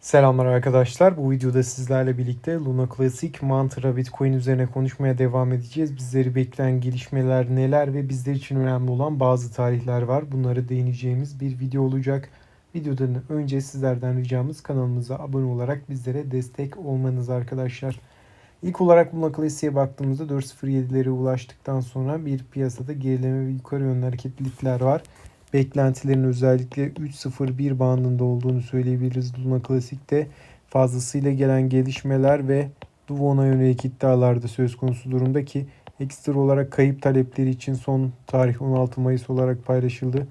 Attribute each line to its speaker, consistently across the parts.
Speaker 1: Selamlar arkadaşlar. Bu videoda sizlerle birlikte Luna Classic Mantra Bitcoin üzerine konuşmaya devam edeceğiz. Bizleri bekleyen gelişmeler neler ve bizler için önemli olan bazı tarihler var. Bunları değineceğimiz bir video olacak. Videodan önce sizlerden ricamız kanalımıza abone olarak bizlere destek olmanız arkadaşlar. İlk olarak Luna Classic'e baktığımızda 4.07'lere ulaştıktan sonra bir piyasada gerileme ve yukarı yönlü hareketlilikler var beklentilerin özellikle 3.01 bandında olduğunu söyleyebiliriz. Luna Classic'te fazlasıyla gelen gelişmeler ve Duvon'a yönelik iddialar da söz konusu durumda ki ekstra olarak kayıp talepleri için son tarih 16 Mayıs olarak paylaşıldı.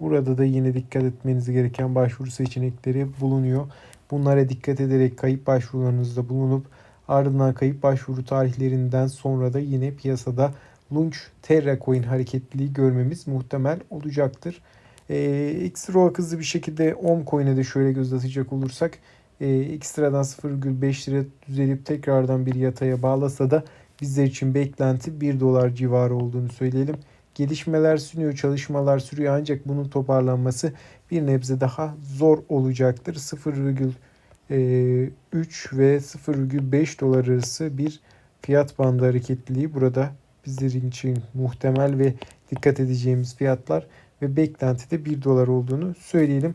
Speaker 1: Burada da yine dikkat etmeniz gereken başvuru seçenekleri bulunuyor. Bunlara dikkat ederek kayıp başvurularınızda bulunup ardından kayıp başvuru tarihlerinden sonra da yine piyasada Launch Terra Coin hareketliliği görmemiz muhtemel olacaktır. E, ekstra olarak hızlı bir şekilde OM Coin'e de şöyle göz atacak olursak e, ekstradan 0,5 lira düzelip tekrardan bir yataya bağlasa da bizler için beklenti 1 dolar civarı olduğunu söyleyelim. Gelişmeler sürüyor, çalışmalar sürüyor ancak bunun toparlanması bir nebze daha zor olacaktır. 0,3 ve 0,5 dolar arası bir fiyat bandı hareketliliği burada bizlerin için muhtemel ve dikkat edeceğimiz fiyatlar ve beklentide 1 dolar olduğunu söyleyelim.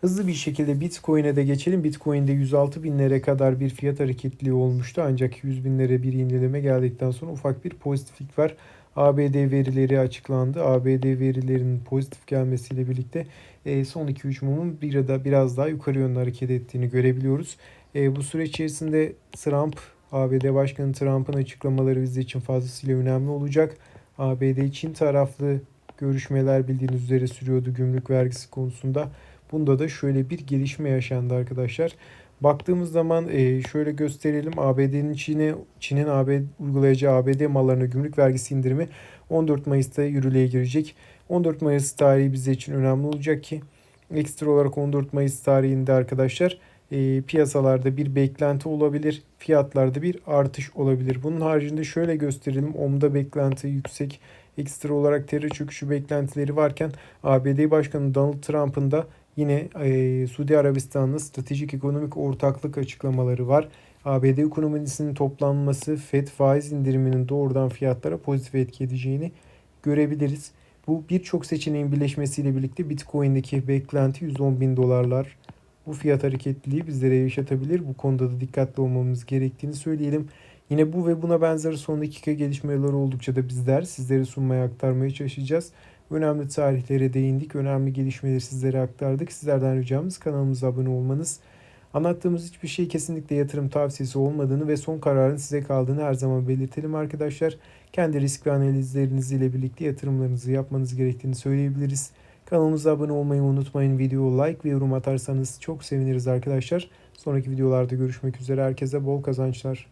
Speaker 1: Hızlı bir şekilde Bitcoin'e de geçelim. Bitcoin'de 106 binlere kadar bir fiyat hareketliği olmuştu. Ancak 100 binlere bir yenileme geldikten sonra ufak bir pozitiflik var. ABD verileri açıklandı. ABD verilerinin pozitif gelmesiyle birlikte e, son 2-3 mumun bir da biraz daha yukarı yönde hareket ettiğini görebiliyoruz. E, bu süreç içerisinde Trump ABD Başkanı Trump'ın açıklamaları bizler için fazlasıyla önemli olacak. ABD Çin taraflı görüşmeler bildiğiniz üzere sürüyordu gümrük vergisi konusunda. Bunda da şöyle bir gelişme yaşandı arkadaşlar. Baktığımız zaman e, şöyle gösterelim. ABD'nin Çin'e Çin'in ABD uygulayacağı ABD mallarına gümrük vergisi indirimi 14 Mayıs'ta yürürlüğe girecek. 14 Mayıs tarihi bizler için önemli olacak ki ekstra olarak 14 Mayıs tarihinde arkadaşlar e, piyasalarda bir beklenti olabilir. Fiyatlarda bir artış olabilir. Bunun haricinde şöyle gösterelim. OM'da beklenti yüksek. Ekstra olarak terör çöküşü beklentileri varken ABD Başkanı Donald Trump'ın da yine e, Suudi Arabistan'la stratejik ekonomik ortaklık açıklamaları var. ABD ekonomisinin toplanması FED faiz indiriminin doğrudan fiyatlara pozitif etki edeceğini görebiliriz. Bu birçok seçeneğin birleşmesiyle birlikte Bitcoin'deki beklenti 110 bin dolarlar bu fiyat hareketliliği bizlere yaşatabilir. Bu konuda da dikkatli olmamız gerektiğini söyleyelim. Yine bu ve buna benzer son dakika gelişmeleri oldukça da bizler sizlere sunmaya aktarmaya çalışacağız. Önemli tarihlere değindik. Önemli gelişmeleri sizlere aktardık. Sizlerden ricamız kanalımıza abone olmanız. Anlattığımız hiçbir şey kesinlikle yatırım tavsiyesi olmadığını ve son kararın size kaldığını her zaman belirtelim arkadaşlar. Kendi risk ve analizleriniz ile birlikte yatırımlarınızı yapmanız gerektiğini söyleyebiliriz. Kanalımıza abone olmayı unutmayın. Video like ve yorum atarsanız çok seviniriz arkadaşlar. Sonraki videolarda görüşmek üzere. Herkese bol kazançlar.